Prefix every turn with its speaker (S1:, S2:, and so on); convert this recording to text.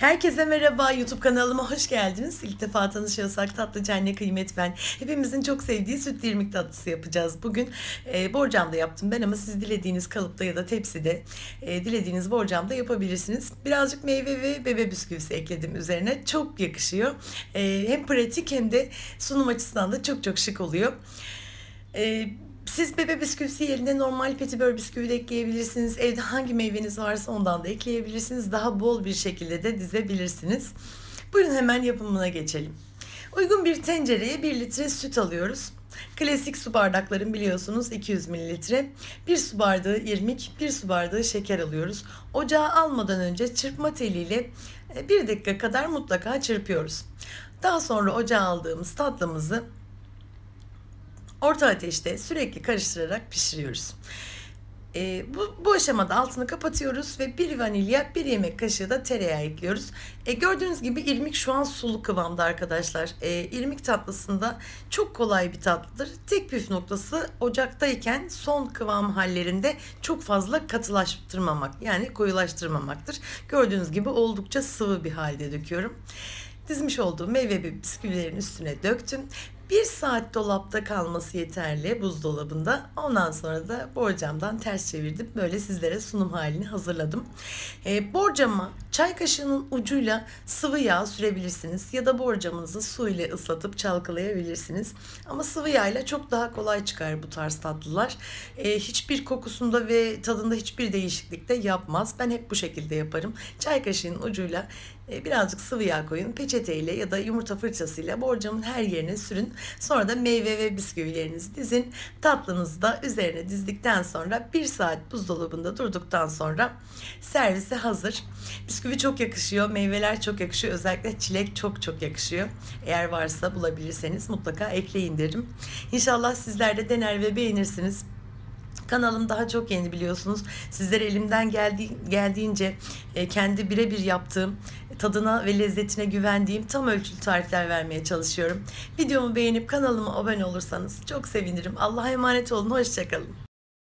S1: Herkese merhaba YouTube kanalıma hoş geldiniz. İlk defa tanışıyorsak tatlıcı anne kıymet ben. Hepimizin çok sevdiği süt irmik tatlısı yapacağız. Bugün e, borcamda yaptım ben ama siz dilediğiniz kalıpta ya da tepside e, dilediğiniz borcamda yapabilirsiniz. Birazcık meyve ve bebe bisküvisi ekledim üzerine. Çok yakışıyor. E, hem pratik hem de sunum açısından da çok çok şık oluyor. E, siz bebe bisküvisi yerine normal petibör bisküvi de ekleyebilirsiniz. Evde hangi meyveniz varsa ondan da ekleyebilirsiniz. Daha bol bir şekilde de dizebilirsiniz. Buyurun hemen yapımına geçelim. Uygun bir tencereye 1 litre süt alıyoruz. Klasik su bardakların biliyorsunuz 200 mililitre. 1 su bardağı irmik, 1 su bardağı şeker alıyoruz. Ocağa almadan önce çırpma teliyle 1 dakika kadar mutlaka çırpıyoruz. Daha sonra ocağa aldığımız tatlımızı Orta ateşte sürekli karıştırarak pişiriyoruz. Ee, bu, bu aşamada altını kapatıyoruz ve bir vanilya, bir yemek kaşığı da tereyağı ekliyoruz. E, gördüğünüz gibi irmik şu an sulu kıvamda arkadaşlar. E, irmik tatlısında çok kolay bir tatlıdır. Tek püf noktası ocaktayken son kıvam hallerinde çok fazla katılaştırmamak yani koyulaştırmamaktır. Gördüğünüz gibi oldukça sıvı bir halde döküyorum. Dizmiş olduğum meyve ve bisküvilerin üstüne döktüm. Bir saat dolapta kalması yeterli buzdolabında. Ondan sonra da borcamdan ters çevirdim. Böyle sizlere sunum halini hazırladım. E, borcama çay kaşığının ucuyla sıvı yağ sürebilirsiniz. Ya da borcamınızı su ile ıslatıp çalkalayabilirsiniz. Ama sıvı yağ ile çok daha kolay çıkar bu tarz tatlılar. E, hiçbir kokusunda ve tadında hiçbir değişiklik de yapmaz. Ben hep bu şekilde yaparım. Çay kaşığının ucuyla e, birazcık sıvı yağ koyun. Peçeteyle ya da yumurta fırçasıyla borcamın her yerine sürün. Sonra da meyve ve bisküvilerinizi dizin. Tatlınızı da üzerine dizdikten sonra bir saat buzdolabında durduktan sonra servise hazır. Bisküvi çok yakışıyor, meyveler çok yakışıyor. Özellikle çilek çok çok yakışıyor. Eğer varsa bulabilirseniz mutlaka ekleyin derim. İnşallah sizler de dener ve beğenirsiniz. Kanalım daha çok yeni biliyorsunuz. Sizlere elimden geldi, geldiğince e, kendi birebir yaptığım, tadına ve lezzetine güvendiğim tam ölçülü tarifler vermeye çalışıyorum. Videomu beğenip kanalıma abone olursanız çok sevinirim. Allah'a emanet olun. Hoşçakalın.